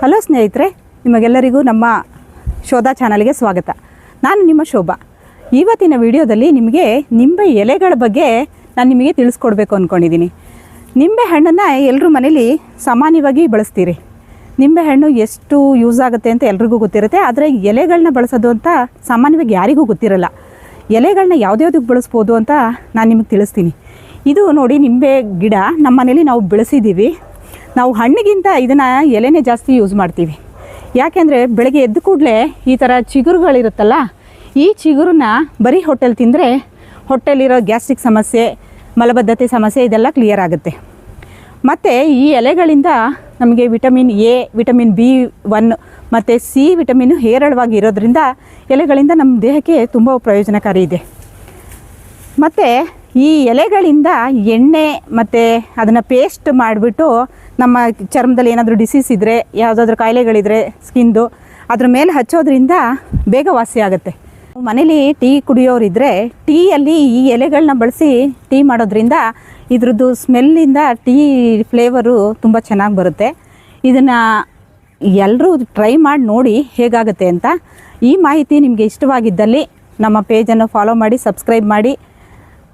Hello ಸ್ನೇಹಿತರೆ, ನಿಮಗೆಲ್ಲರಿಗೂ ನಮ್ಮ ಶೋಧ ಚಾನಲ್ಗೆ ಸ್ವಾಗತ. ನಾನು ನಿಮ್ಮ ಶೋಭಾ. ಇವತ್ತಿನ ವಿಡಿಯೋದಲ್ಲಿ ನಿಮಗೆ ನಿಂಬೆ ಎಲೆಗಳ ಬಗ್ಗೆ ನಾನು ನಿಮಗೆ ತಿಳಿಸ್ಕೊಡ್ಬೇಕು ಅಂದ್ಕೊಂಡಿದ್ದೀನಿ ನಿಂಬೆ ಹಣ್ಣನ್ನು ಎಲ್ಲರೂ ಮನೇಲಿ ಸಾಮಾನ್ಯವಾಗಿ ಬಳಸ್ತೀರಿ. ನಿಂಬೆ ಹಣ್ಣು ಎಷ್ಟು ಯೂಸ್ ಆಗುತ್ತೆ ಅಂತ ಎಲ್ರಿಗೂ ಗೊತ್ತಿರುತ್ತೆ, ಆದರೆ ಎಲೆಗಳನ್ನ ಬಳಸೋದು ಅಂತ ಸಾಮಾನ್ಯವಾಗಿ ಯಾರಿಗೂ ಗೊತ್ತಿರಲ್ಲ. ಎಲೆಗಳನ್ನ ಯಾವುದ್ಯಾವ್ದಕ್ಕೆ ಬಳಸ್ಬೋದು ಅಂತ ನಾನು ನಿಮಗೆ ತಿಳಿಸ್ತೀನಿ. ಇದು ನೋಡಿ ನಿಂಬೆ ಗಿಡ ನಮ್ಮ ಮನೇಲಿ ನಾವು ಬೆಳೆಸಿದ್ದೀವಿ ನಾವು ಹಣ್ಣಿಗಿಂತ ಇದನ್ನು ಎಲೆನೇ ಜಾಸ್ತಿ ಯೂಸ್ ಮಾಡ್ತೀವಿ. ಯಾಕೆಂದರೆ ಬೆಳಗ್ಗೆ ಎದ್ದ ಕೂಡಲೇ ಈ ಥರ ಚಿಗುರುಗಳಿರುತ್ತಲ್ಲ, ಈ ಚಿಗುರನ್ನ ಬರೀ ಹೊಟ್ಟೆಲಿ ತಿಂದರೆ ಹೊಟ್ಟೆಲಿರೋ ಗ್ಯಾಸ್ಟ್ರಿಕ್ ಸಮಸ್ಯೆ, ಮಲಬದ್ಧತೆ ಸಮಸ್ಯೆ ಇದೆಲ್ಲ ಕ್ಲಿಯರ್ ಆಗುತ್ತೆ. ಮತ್ತು ಈ ಎಲೆಗಳಿಂದ ನಮಗೆ vitamin A vitamin B one ಮತ್ತು ಸಿ ವಿಟಮಿನ್ ಹೇರಳವಾಗಿ ಇರೋದ್ರಿಂದ ಎಲೆಗಳಿಂದ ನಮ್ಮ ದೇಹಕ್ಕೆ ತುಂಬ ಪ್ರಯೋಜನಕಾರಿ ಇದೆ. ಮತ್ತು ಈ ಎಲೆಗಳಿಂದ ಎಣ್ಣೆ ಮತ್ತು ಅದನ್ನು ಪೇಸ್ಟ್ ಮಾಡಿಬಿಟ್ಟು ನಮ್ಮ ಚರ್ಮದಲ್ಲಿ ಏನಾದರೂ ಡಿಸೀಸ್ ಇದ್ದರೆ ಯಾವುದಾದ್ರೂ ಕಾಯಿಲೆಗಳಿದ್ರೆ ಸ್ಕಿನ್ದು ಅದ್ರ ಮೇಲೆ ಹಚ್ಚೋದ್ರಿಂದ ಬೇಗ ವಾಸಿ ಆಗುತ್ತೆ. ಮನೇಲಿ ಟೀ ಕುಡಿಯೋರಿದ್ದರೆ ಟೀಯಲ್ಲಿ ಈ ಎಲೆಗಳನ್ನ ಬಳಸಿ ಟೀ ಮಾಡೋದ್ರಿಂದ ಇದ್ರದ್ದು ಸ್ಮೆಲ್ಲಿಂದ ಟೀ ಫ್ಲೇವರು ತುಂಬ ಚೆನ್ನಾಗಿ ಬರುತ್ತೆ. ಇದನ್ನು ಎಲ್ಲರೂ ಟ್ರೈ ಮಾಡಿ ನೋಡಿ ಹೇಗಾಗುತ್ತೆ ಅಂತ ಈ ಮಾಹಿತಿ ನಿಮಗೆ ಇಷ್ಟವಾಗಿದ್ದಲ್ಲಿ ನಮ್ಮ ಪೇಜನ್ನು ಫಾಲೋ ಮಾಡಿ ಸಬ್ಸ್ಕ್ರೈಬ್ ಮಾಡಿ.